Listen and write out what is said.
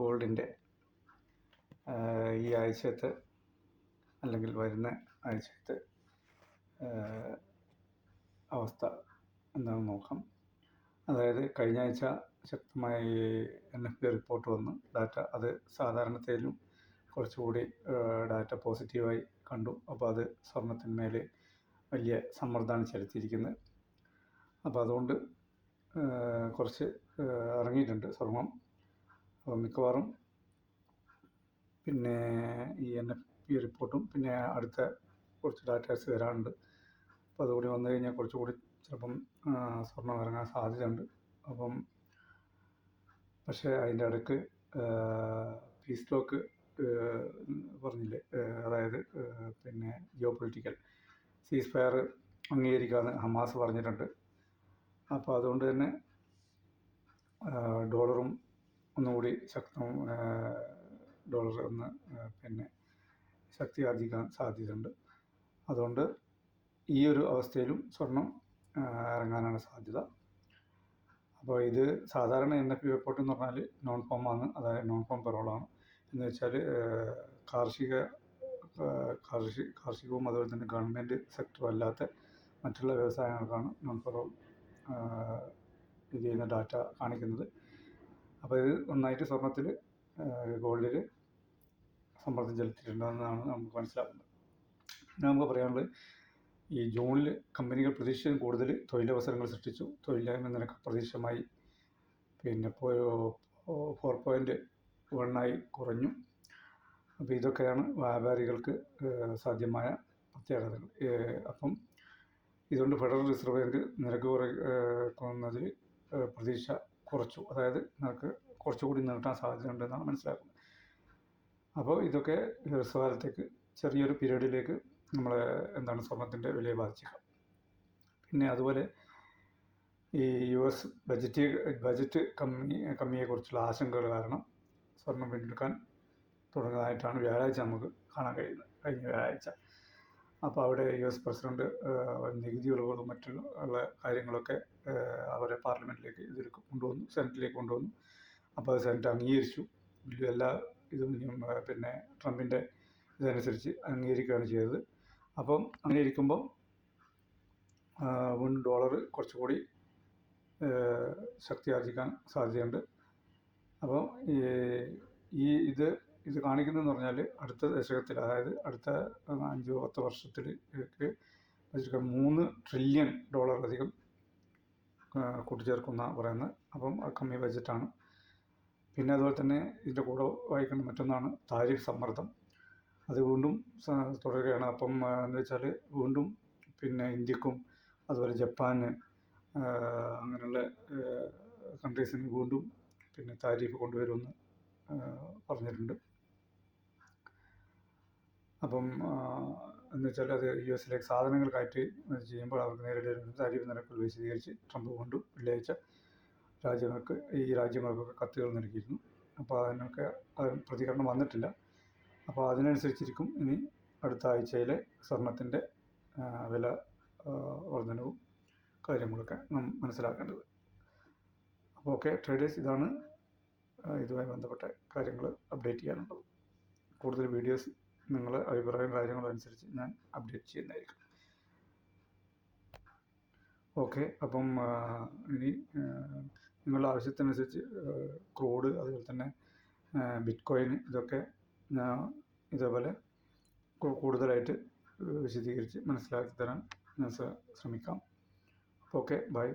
ഗോൾഡിന്റെ ഈ ആഴ്ചത്തെ അല്ലെങ്കിൽ വരുന്ന ആഴ്ചത്തെ അവസ്ഥ എന്താണെന്ന് നോക്കാം. അതായത് കഴിഞ്ഞ ആഴ്ച ശക്തമായി എൻ എഫ് ബി റിപ്പോർട്ട് വന്നു. ഡാറ്റ അത് സാധാരണത്തേലും കുറച്ചുകൂടി ഡാറ്റ പോസിറ്റീവായി കണ്ടു. അപ്പോൾ അത് സ്വർണത്തിന്മേൽ വലിയ സമ്മർദ്ദമാണ് ചെലുത്തിയിരിക്കുന്നത്. അപ്പോൾ അതുകൊണ്ട് കുറച്ച് ഇറങ്ങിയിട്ടുണ്ട് സ്വർണം. അപ്പോൾ മിക്കവാറും പിന്നെ ഈ എൻ എഫ് പി റിപ്പോർട്ടും പിന്നെ അടുത്ത കുറച്ച് ഡാറ്റാസ് വരാനുണ്ട് അപ്പോൾ അതുകൂടി വന്നു കഴിഞ്ഞാൽ കുറച്ചുകൂടി ചിലപ്പം സ്വർണം ഇറങ്ങാൻ സാധ്യതയുണ്ട്. അപ്പം പക്ഷേ അതിന്റെ ഇടയ്ക്ക് പീസ് സ്റ്റോക്ക് പറഞ്ഞില്ലേ അതായത് പിന്നെ ജിയോ പൊളിറ്റിക്കൽ സീസ് ഫയർ അംഗീകരിക്കാമെന്ന് ഹമാസ് പറഞ്ഞിട്ടുണ്ട്. അപ്പോൾ അതുകൊണ്ട് തന്നെ ഡോളറും ഒന്നുകൂടി ശക്തം ഡോളർ ഒന്ന് പിന്നെ ശക്തി ആർജിക്കാൻ സാധ്യതയുണ്ട്. അതുകൊണ്ട് ഈ ഒരു അവസ്ഥയിലും സ്വർണം ഇറങ്ങാനാണ് സാധ്യത. അപ്പോൾ ഇത് സാധാരണ എൻ എഫ് റിപ്പോർട്ട് എന്ന് പറഞ്ഞാൽ നോൺ ഫോം ആണ്. അതായത് നോൺ ഫോം പെറോളാണ് എന്ന് വെച്ചാൽ കാർഷിക കാർഷിക കാർഷികവും അതുപോലെ തന്നെ ഗവൺമെന്റ് സെക്ടറും അല്ലാത്ത മറ്റുള്ള വ്യവസായങ്ങൾക്കാണ് നോൺ പെറോൾ ഇത് ചെയ്യുന്ന ഡാറ്റ കാണിക്കുന്നത്. അപ്പോൾ ഇത് ഒന്നായിട്ട് സ്വർണത്തിൽ ഗോൾഡിൽ സമ്മർദ്ദം ചെലുത്തിയിട്ടുണ്ടെന്നാണ് നമുക്ക് മനസ്സിലാവുന്നത്. പിന്നെ നമുക്ക് പറയാനുള്ളത് ഈ ജൂണിൽ കമ്പനികൾ പ്രതീക്ഷിച്ചതിലും കൂടുതൽ തൊഴിലവസരങ്ങൾ സൃഷ്ടിച്ചു. തൊഴിലില്ലായ്മ നിരക്ക് അപ്രതീക്ഷിതമായി. പിന്നെ ഫോർ പോയിന്റ് വണ്ണായി കുറഞ്ഞു. അപ്പോൾ ഇതൊക്കെയാണ് വ്യാപാരികൾക്ക് സാധ്യമായ പ്രത്യേകതകൾ. അപ്പം ഇതുകൊണ്ട് ഫെഡറൽ റിസർവ് ബാങ്ക് നിരക്ക് കുറയ്ക്കുന്നതിൽ പ്രതീക്ഷ കുറച്ചു. അതായത് നിരക്ക് കുറച്ചുകൂടി നീട്ടാൻ സാധ്യതയുണ്ടെന്നാണ് മനസ്സിലാക്കുന്നത്. അപ്പോൾ ഇതൊക്കെ ഹ്രസ്വകാലത്തേക്ക് ചെറിയൊരു പീരീഡിലേക്ക് നമ്മളെ എന്താണ് സ്വർണത്തിന്റെ വിലയെ ബാധിച്ചേക്കാം. പിന്നെ അതുപോലെ ഈ യു എസ് ബജറ്റ് ബജറ്റ് കമ്മി കമ്മിയെക്കുറിച്ചുള്ള ആശങ്കകൾ കാരണം സ്വർണം വീണ്ടെടുക്കാൻ തുടങ്ങുന്നതായിട്ടാണ് വ്യാഴാഴ്ച നമുക്ക് കാണാൻ കഴിയുന്നത്. കഴിഞ്ഞ വ്യാഴാഴ്ച. അപ്പോൾ അവിടെ യു എസ് പ്രസിഡന്റ് നികുതി ഇളവുകളും മറ്റുള്ള കാര്യങ്ങളൊക്കെ അവരെ പാർലമെന്റിലേക്ക് ഇതിൽ കൊണ്ടുവന്നു സെനറ്റിലേക്ക് കൊണ്ടുവന്നു. അപ്പോൾ സെനറ്റ് അംഗീകരിച്ചു. എല്ലാ ഇതും പിന്നെ ട്രംപിന്റെ ഇതനുസരിച്ച് അംഗീകരിക്കുകയാണ് ചെയ്തത്. അപ്പം അങ്ങനെ ഇരിക്കുമ്പോൾ വീണ്ടും ഡോളർ കുറച്ചുകൂടി ശക്തി ആർജിക്കാൻ സാധ്യതയുണ്ട്. അപ്പോൾ ഈ ഇത് ഇത് കാണിക്കുന്നതെന്ന് പറഞ്ഞാൽ അടുത്ത ദശകത്തിൽ അതായത് അടുത്ത അഞ്ചോ പത്ത് വർഷത്തിലേക്ക് മൂന്ന് ട്രില്യൺ ഡോളറിലധികം കൂട്ടിച്ചേർക്കുന്ന പറയുന്നത് അപ്പം കമ്മി ബജറ്റാണ്. പിന്നെ അതുപോലെ തന്നെ ഇതിന്റെ കൂടെ വായിക്കേണ്ട മറ്റൊന്നാണ് താരിഫ് സമ്മർദ്ദം. അത് വീണ്ടും തുടരുകയാണ്. അപ്പം എന്ന് വെച്ചാൽ വീണ്ടും പിന്നെ ഇന്ത്യക്കും അതുപോലെ ജപ്പാന് അങ്ങനെയുള്ള കൺട്രീസിന് വീണ്ടും പിന്നെ താരിഫ് കൊണ്ടുവരുമെന്ന് പറഞ്ഞിട്ടുണ്ട്. അപ്പം എന്ന് വെച്ചാൽ അത് യു എസിലേക്ക് സാധനങ്ങൾ കയറ്റി ചെയ്യുമ്പോൾ അവർക്ക് നേരിടേണ്ടി താരിഫ് നിരക്കുകൾ വിശദീകരിച്ച് ട്രംപ് കൊണ്ട് വെള്ളിയാഴ്ച രാജ്യങ്ങൾക്ക് ഈ രാജ്യങ്ങൾക്കൊക്കെ കത്തുകൾ നൽകിയിരുന്നു. അപ്പോൾ അതിനൊക്കെ പ്രതികരണം വന്നിട്ടില്ല. അപ്പോൾ അതിനനുസരിച്ചിരിക്കും ഇനി അടുത്ത ആഴ്ചയിലെ സ്വർണത്തിന്റെ വില വർധനവും കാര്യങ്ങളൊക്കെ നാം മനസ്സിലാക്കേണ്ടത്. അപ്പോൾ ഓക്കെ ട്രേഡേഴ്സ് ഇതാണ് ഇതുമായി ബന്ധപ്പെട്ട കാര്യങ്ങൾ അപ്ഡേറ്റ് ചെയ്യാനുള്ളത്. കൂടുതൽ വീഡിയോസ് നിങ്ങളെ അഭിപ്രായം കാര്യങ്ങളും അനുസരിച്ച് ഞാൻ അപ്ഡേറ്റ് ചെയ്യുന്നതായിരിക്കും. ഓക്കെ അപ്പം ഇനി നിങ്ങളുടെ ആവശ്യത്തിനനുസരിച്ച് ക്രൂഡ് അതുപോലെ തന്നെ ബിറ്റ് കോയിൻ ഇതൊക്കെ ഞാൻ ഇതേപോലെ കൂടുതലായിട്ട് വിശദീകരിച്ച് മനസ്സിലാക്കി തരാൻ ഞാൻ ശ്രമിക്കാം. Okay bye